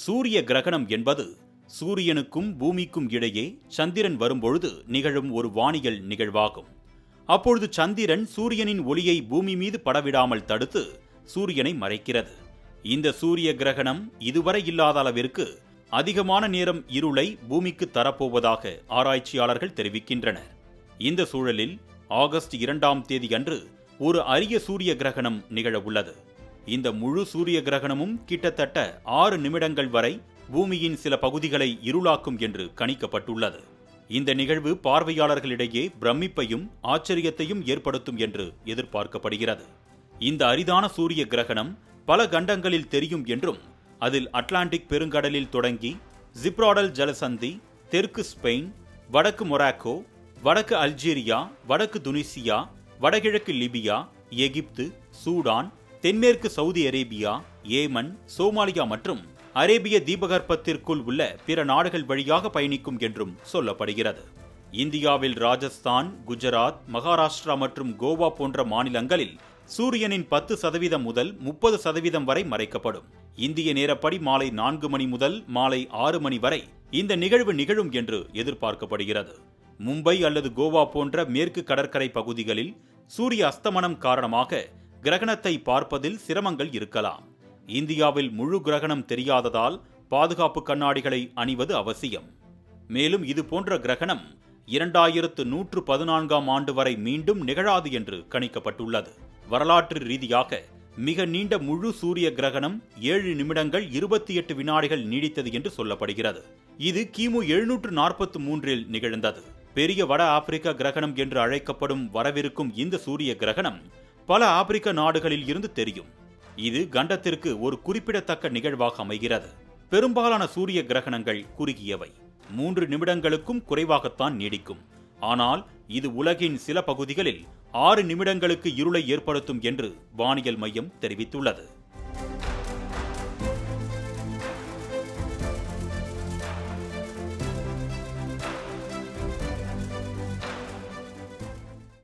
சூரிய கிரகணம் என்பது சூரியனுக்கும் பூமிக்கும் இடையே சந்திரன் வரும்பொழுது நிகழும் ஒரு வானியல் நிகழ்வாகும். அப்பொழுது சந்திரன் சூரியனின் ஒளியை பூமி மீது படவிடாமல் தடுத்து சூரியனை மறைக்கிறது. இந்த சூரிய கிரகணம் இதுவரை இல்லாத அளவிற்கு அதிகமான நேரம் இருளை பூமிக்கு தரப்போவதாக ஆராய்ச்சியாளர்கள் தெரிவிக்கின்றனர். இந்த சூழலில் ஆகஸ்ட் இரண்டாம் தேதி அன்று ஒரு அரிய சூரிய கிரகணம் நிகழவுள்ளது. இந்த முழு சூரிய கிரகணமும் கிட்டத்தட்ட ஆறு நிமிடங்கள் வரை பூமியின் சில பகுதிகளை இருளாக்கும் என்று கணிக்கப்பட்டுள்ளது. இந்த நிகழ்வு பார்வையாளர்களிடையே பிரமிப்பையும் ஆச்சரியத்தையும் ஏற்படுத்தும் என்று எதிர்பார்க்கப்படுகிறது. இந்த அரிதான சூரிய கிரகணம் பல கண்டங்களில் தெரியும் என்றும் அதில் அட்லாண்டிக் பெருங்கடலில் தொடங்கி ஜிப்ராடல் ஜலசந்தி தெற்கு ஸ்பெயின் வடக்கு மொராக்கோ வடக்கு அல்ஜீரியா வடக்கு துனிசியா வடகிழக்கு லிபியா எகிப்து சூடான் தென்மேற்கு சவுதி அரேபியா ஏமன் சோமாலியா மற்றும் அரேபிய தீபகற்பத்திற்குள் உள்ள பிற நாடுகள் வழியாக பயணிக்கும் என்றும் சொல்லப்படுகிறது. இந்தியாவில் ராஜஸ்தான் குஜராத் மகாராஷ்டிரா மற்றும் கோவா போன்ற மாநிலங்களில் சூரியனின் பத்து சதவீதம் முதல் முப்பது சதவீதம் வரை மறைக்கப்படும். இந்திய நேரப்படி மாலை நான்கு மணி முதல் மாலை ஆறு மணி வரை இந்த நிகழ்வு நிகழும் என்று எதிர்பார்க்கப்படுகிறது. மும்பை அல்லது கோவா போன்ற மேற்கு கடற்கரை பகுதிகளில் சூரிய அஸ்தமனம் காரணமாக கிரகணத்தை பார்ப்பதில் சிரமங்கள் இருக்கலாம். இந்தியாவில் முழு கிரகணம் தெரியாததால் பாதுகாப்பு கண்ணாடிகளை அணிவது அவசியம். மேலும் இது போன்ற கிரகணம் இரண்டாயிரத்து நூற்று பதினான்காம் ஆண்டு வரை மீண்டும் நிகழாது என்று கணிக்கப்பட்டுள்ளது. வரலாற்று ரீதியாக மிக நீண்ட முழு சூரிய கிரகணம் ஏழு நிமிடங்கள் இருபத்தி எட்டு வினாடிகள் நீடித்தது என்று சொல்லப்படுகிறது. இது கிமு எழுநூற்று நாற்பத்தி மூன்றில் நிகழ்ந்தது. பெரிய வட ஆப்பிரிக்க கிரகணம் என்று அழைக்கப்படும் வரவிருக்கும் இந்த சூரிய கிரகணம் பல ஆப்பிரிக்க நாடுகளில் இருந்து தெரியும். இது கண்டத்திற்கு ஒரு குறிப்பிடத்தக்க நிகழ்வாக அமைகிறது. பெரும்பாலான சூரிய கிரகணங்கள் குறுகியவை. மூன்று நிமிடங்களுக்கும் குறைவாகத்தான் நீடிக்கும். ஆனால் இது உலகின் சில பகுதிகளில் ஆறு நிமிடங்களுக்கு இருளை ஏற்படுத்தும் என்று வானியல் மையம் தெரிவித்துள்ளது.